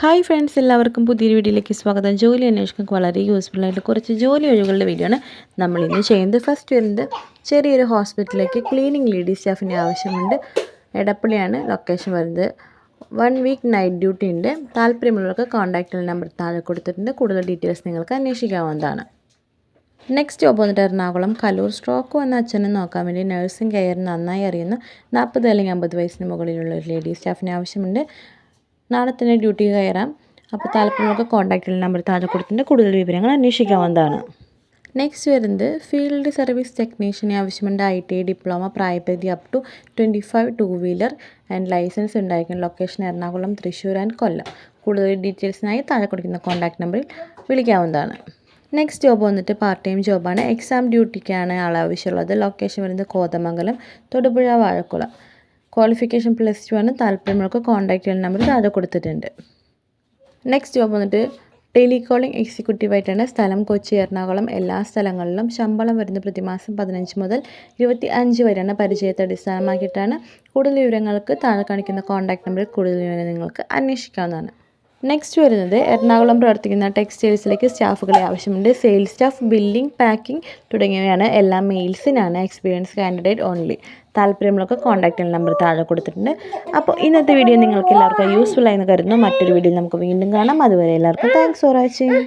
Hi friends എല്ലാവർക്കും പുതിയൊരു വീഡിയോയിലേക്ക് സ്വാഗതം. ജോലി അന്വേഷിക്കുന്നത് വളരെ യൂസ്ഫുൾ ആയിട്ട് കുറച്ച് ജോലി ഒഴിവുകളുടെ വീഡിയോ ആണ് നമ്മൾ ഇന്ന് ചെയ്യുന്നത്. ഫസ്റ്റ് വരുന്നത് ചെറിയൊരു ഹോസ്പിറ്റലിലേക്ക് ക്ലീനിങ് ലേഡി സ്റ്റാഫിന്റെ ആവശ്യമുണ്ട്. എടപ്പള്ളിയാണ് ലൊക്കേഷൻ വരുന്നത്. വൺ വീക്ക് നൈറ്റ് ഡ്യൂട്ടി ഉണ്ട്. താല്പര്യമുള്ളവർക്ക് കോൺടാക്റ്റ് നമ്പർ താഴെ കൊടുത്തിട്ടുണ്ട്. കൂടുതൽ ഡീറ്റെയിൽസ് നിങ്ങൾക്ക് അന്വേഷിക്കാവുന്നതാണ്. നെക്സ്റ്റ് ജോബ് വന്നിട്ട് എറണാകുളം കലൂർ. സ്ട്രോക്ക് വന്ന അച്ഛനെ നോക്കാൻ വേണ്ടി നഴ്സിംഗ് കെയർ നന്നായി അറിയുന്ന നാൽപ്പത് അല്ലെങ്കിൽ അമ്പത് വയസ്സിന് മുകളിലുള്ള ഒരു ലേഡി സ്റ്റാഫിന് ആവശ്യമുണ്ട്. നാളെ തന്നെ ഡ്യൂട്ടി കയറാം. അപ്പോൾ താല്പര്യമുള്ള കോൺടാക്റ്റ് നമ്പർ താഴെ കൊടുത്തിന്റെ കൂടുതൽ വിവരങ്ങൾ അന്വേഷിക്കാവുന്നതാണ് നെക്സ്റ്റ് വരുന്നത് ഫീൽഡ് സർവീസ് ടെക്നീഷ്യന് ആവശ്യമുണ്ട് ഐ ടി ഡിപ്ലോമ പ്രായപരിധി up to twenty five two wheeler and licence ഉണ്ടായിരിക്കും. Location Ernakulam Thrissur and Kollam. കൂടുതൽ ഡീറ്റെയിൽസിനായി താഴെ കൊടുക്കുന്ന കോൺടാക്ട് നമ്പറിൽ വിളിക്കാവുന്നതാണ്. നെക്സ്റ്റ് ജോബ് വന്നിട്ട് പാർട്ട് ടൈം ജോബാണ് എക്സാം ഡ്യൂട്ടിക്കാണ് ആൾ ആവശ്യമുള്ളത് ലൊക്കേഷൻ വരുന്നത് Kothamangalam Thodupuzha Vazhakkulam. Qualification plus two ആണ് താല്പര്യമുള്ളവർക്ക് കോൺടാക്ട് ചെയ്യുന്ന നമ്പർ താഴെ കൊടുത്തിട്ടുണ്ട്. നെക്സ്റ്റ് ജോബ് വന്നിട്ട് ടെലികോളിംഗ് എക്സിക്യൂട്ടീവായിട്ടാണ് സ്ഥലം കൊച്ചി എറണാകുളം എല്ലാ സ്ഥലങ്ങളിലും ശമ്പളം വരുന്ന പ്രതിമാസം പതിനഞ്ച് മുതൽ ഇരുപത്തി അഞ്ച് വരെയാണ് പരിചയത്തെ അടിസ്ഥാനമാക്കിയിട്ടാണ് കൂടുതൽ വിവരങ്ങൾക്ക് താഴെ കാണിക്കുന്ന കോൺടാക്ട് നമ്പറിൽ കൂടുതൽ വിവരങ്ങൾ നിങ്ങൾക്ക് അന്വേഷിക്കാവുന്നതാണ്. നെക്സ്റ്റ് വരുന്നത് എറണാകുളം പ്രവർത്തിക്കുന്ന ടെക്സ്റ്റൈൽസിലേക്ക് സ്റ്റാഫുകളെ ആവശ്യമുണ്ട്. സെയിൽസ് സ്റ്റാഫ് ബില്ലിംഗ് പാക്കിംഗ് തുടങ്ങിയവയാണ് എല്ലാ മെയിൽസിനാണ് എക്സ്പീരിയൻസ് കാൻഡിഡേറ്റ് ഓൺലി താല്പര്യമുള്ളൊക്കെ കോൺടാക്റ്റ് നമ്പർ താഴെ കൊടുത്തിട്ടുണ്ട്. അപ്പോൾ ഇന്നത്തെ വീഡിയോ നിങ്ങൾക്ക് എല്ലാവർക്കും യൂസ്ഫുൾ ആയെന്ന് കരുതുന്നു. മറ്റൊരു വീഡിയോ നമുക്ക് വീണ്ടും കാണാം. അതുവരെ എല്ലാവർക്കും താങ്ക്സ് ഫോർ വാച്ചിങ്